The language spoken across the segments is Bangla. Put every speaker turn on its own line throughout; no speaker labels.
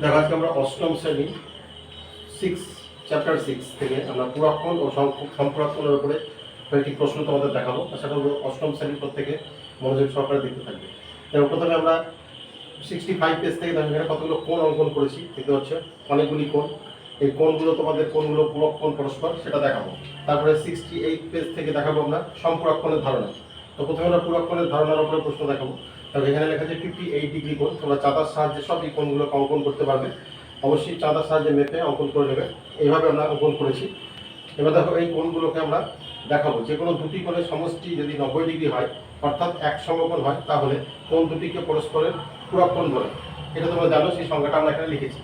দেখো, আজকে আমরা অষ্টম শ্রেণি সিক্স চ্যাপ্টার সিক্স থেকে আমরা পুরাক্ষণ ও সম- সম্পুরাক্ষণের উপরে কয়েকটি প্রশ্ন তোমাদের দেখাবো। আশা করব অষ্টম শ্রেণির প্রত্যেকে মনোযোগ সহকারে দেখতে থাকবে। এবং প্রথমে আমরা সিক্সটি ফাইভ পেজ থেকে দেখো, এখানে কতগুলো কোণ অঙ্কন করেছি, দেখতে হচ্ছে অনেকগুলি কোণ। এই কোণগুলো তোমাদের কোণগুলো পুরক্ষণ পরস্পর, সেটা দেখাবো। তারপরে সিক্সটি এইট পেজ থেকে দেখাবো আমরা সম্পুরাক্ষণের ধারণা। তো প্রথমে আমরা পুরাক্ষণের ধারণার উপরে প্রশ্ন দেখাবো। তাহলে এখানে লেখা আছে ফিফটি এইট ডিগ্রি কোণ। তোমরা চাঁদার সাহায্যে সব এই কোণগুলোকে অঙ্কন করতে পারবে। অবশ্যই চাঁদার সাহায্যে মেপে অঙ্কন করে নেবে। এইভাবে আমরা অঙ্কন করেছি। এবার দেখো এই কোণগুলোকে আমরা দেখাবো। যে কোনো দুটি কোণের সমষ্টি যদি নব্বই ডিগ্রি হয়, অর্থাৎ এক সমকোণ হয়, তাহলে কোণ দুটিকে পরস্পরের পুরাক্ষণ বলে। এটা তোমরা জানো, সেই সংখ্যাটা আমরা এখানে লিখেছি।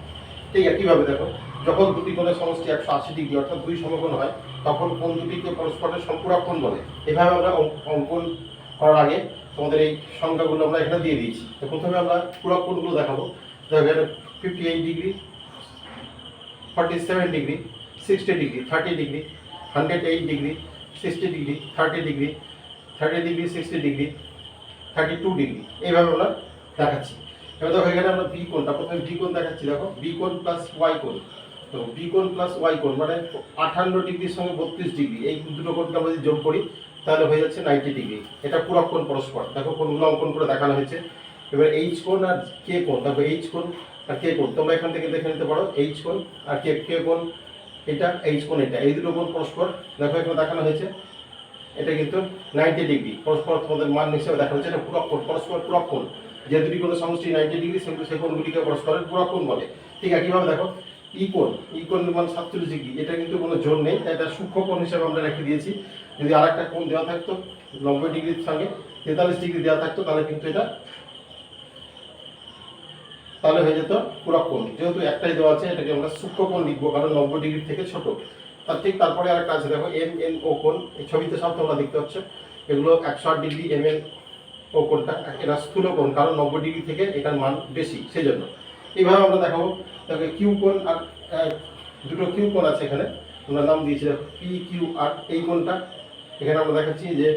ঠিক আছে, কীভাবে দেখো? যখন দুটি কোণের সমষ্টি একশো আশি ডিগ্রি অর্থাৎ দুই সমকোণ হয়, তখন কোন দুটিকে পরস্পরের সম্পুরাক্ষণ বলে? এভাবে আমরা অঙ্ক- অঙ্কন করার আগে তোমাদের এই সংখ্যাগুলো আমরা এখানে দিয়ে দিয়েছি। তো প্রথমে আমরা পুরাক্ষণগুলো দেখাবো। দেখো এখানে fifty eight degree forty seven degree sixty degree thirty degree hundred eight degree sixty degree thirty degree thirty degree sixty degree thirty two degree. এইভাবে আমরা দেখাচ্ছি। এবার দেখো এখানে আমরা বি কোণটা, প্রথমে বি কোণ দেখাচ্ছি। দেখো বি কোণ প্লাস ওয়াই কোণ। তো বি কোণ প্লাস ওয়াই কোণ মানে আঠান্ন ডিগ্রির সঙ্গে বত্রিশ ডিগ্রি, এই দুটো কোণকে আমরা যদি যোগ করি, তাহলে হয়ে যাচ্ছে নাইনটি ডিগ্রি। এটা পুরক্ষণ পরস্পর। দেখো কোণগুলো অঙ্কন করে দেখানো হয়েছে। এবার এইচ কোণ আর কে কোণ, দেখো এইচ কোণ আর কে কোণ। তোমরা এখান থেকে দেখে নিতে পারো এইচ কোণ আর কে কে কোণ, এটা এইচ কোণ, এটা। এই দুটো কোণ পরস্পর, দেখো এখানে দেখানো হয়েছে। এটা কিন্তু নাইনটি ডিগ্রি। পরস্পর তোমাদের মান হিসেবে দেখানো হচ্ছে এটা পুরক্ষণ পরস্পর পুরক্ষণ যে দুটি কোনো সমষ্টি নাইনটি ডিগ্রি, সেগুলো সেই কোণগুলিকে পরস্পরের পুরক্ষণ বলে। ঠিক একইভাবে দেখো ই কোণ ই কোণ মান সাতচল্লিশ ডিগ্রি এটা কিন্তু কোনো জোর নেই, তাই এটা সূক্ষ্ম কোণ হিসেবে আমরা রেখে দিয়েছি। যদি আর একটা কোণ দেওয়া থাকতো, নব্বই ডিগ্রির সঙ্গে, তেতাল্লিশ ডিগ্রি দেওয়া থাকতো, তাহলে কিন্তু এটা তাহলে হয়ে যেত পুরক্ষণ যেহেতু একটাই দেওয়া আছে, এটাকে আমরা সূক্ষ্মকোণ লিখব, কারণ নব্বই ডিগ্রি থেকে ছোট। তার ঠিক তারপরে আরেকটা আছে, দেখো এম এন ও কোণ। এই ছবিতে সব তোমরা দেখতে পাচ্ছ। এগুলো একশো আট ডিগ্রি এম এন ও কোণটা, এটা স্থূল কোণ, কারণ নব্বই ডিগ্রি থেকে এটার মান বেশি সেই জন্য এইভাবে আমরা দেখাবো দেখো কিউ কোণ আর দুটো কিউ কোণ আছে এখানে। আমরা নাম দিয়েছি পি কিউ আর এই কোণটা। এখানে আমরা দেখাচ্ছি যে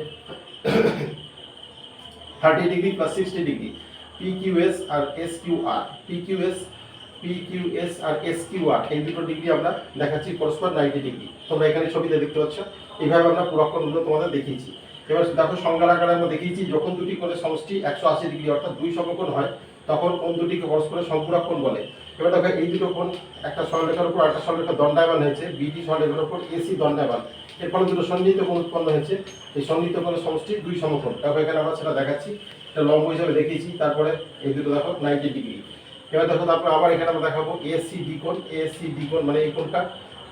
thirty degree plus sixty degree P Q S R S Q R P Q S P Q S R S Q R এই দুটো ডিগ্রি আমরা দেখাচ্ছি পরস্পর নাইনটি ডিগ্রি তোমরা এখানে ছবিতে দেখতে পাচ্ছ। এইভাবে আমরা পুরক্ষণগুলো তোমাদের দেখিয়েছি। এবার দেখো সংজ্ঞার আকারে আমরা দেখিয়েছি, যখন দুটি কোণের সমষ্টি একশো আশি ডিগ্রি অর্থাৎ দুই সমকোণ হয়, তখন কোন দুটিকে পরস্পরের সম্পূরক্ষণ বলে। এবার দেখো এই দুটো কোণ, একটা সরলরেখার উপর একটা সরলরেখা দণ্ডায়মান হয়েছে বিডি সরলরেখার উপর এসি দণ্ডায়মান। এর ফলে দুটো সন্নিহিত কোণ উৎপন্ন হয়েছে। এই সন্নিহিত কোণের সমষ্টি দুই সমকোণ। দেখো এখানে আমরা সেটা দেখাচ্ছি, এটা লম্ব হিসাবে দেখিয়েছি, তারপরে এই দুটো দেখো নাইনটি ডিগ্রি। এবার দেখো তারপরে আবার এখানে আমরা দেখাবো এসি ডি কোণ এসি ডি কোণ মানে এই কোণটা।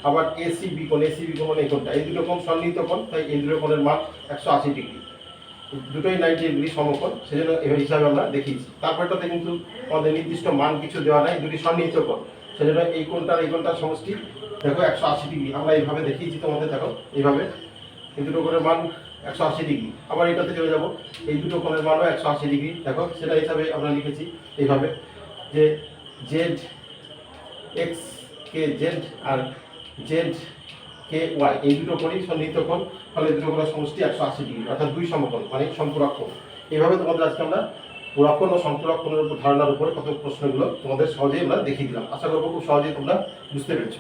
আবার এসি বি কোণ এসি বি কোণ মানে এই কোণটা এই দুটো কোণ সন্নিহিত কোণ, তাই এই দুটো কোণের মান একশো আশি ডিগ্রি। দুটোই নাইনটি ডিগ্রি সমকোণ, সেজন্য এই হিসাবে আমরা দেখিয়েছি। তারপরটাতে কিন্তু আমাদের নির্দিষ্ট মান কিছু দেওয়া নাই, দুটি সন্নিহিত কোণ। সেজন্য এই কোণটার এই কোণটার সমষ্টি দেখো একশো আশি ডিগ্রি। আমরা এইভাবে দেখিয়েছি তোমাদের, দেখো, এইভাবে। এই দুটো কোণের মান একশো আশি ডিগ্রি। আবার এটাতে চলে যাব। এই দুটো কোণের মানও একশো আশি ডিগ্রি। দেখো, সেটা হিসাবে আমরা লিখেছি এইভাবে যে জেড এক্স কে জেড আর জেড কে ওয়াই এই দুটো কোণই সন্নিহিত কোণ, ফলে দুটো কোণের সমষ্টি একশো আশি ডিগ্রি, অর্থাৎ দুই সমকোণ মানে সম্পূরক কোণ। এইভাবে তোমাদের আজকে আমরা পুরাকোণ ও সম্পূরক কোণের উপর ধারণার উপরে কত প্রশ্নগুলো তোমাদের সহজেই আমরা দেখিয়ে দিলাম। আশা করব খুব সহজেই তোমরা বুঝতে পেরেছ।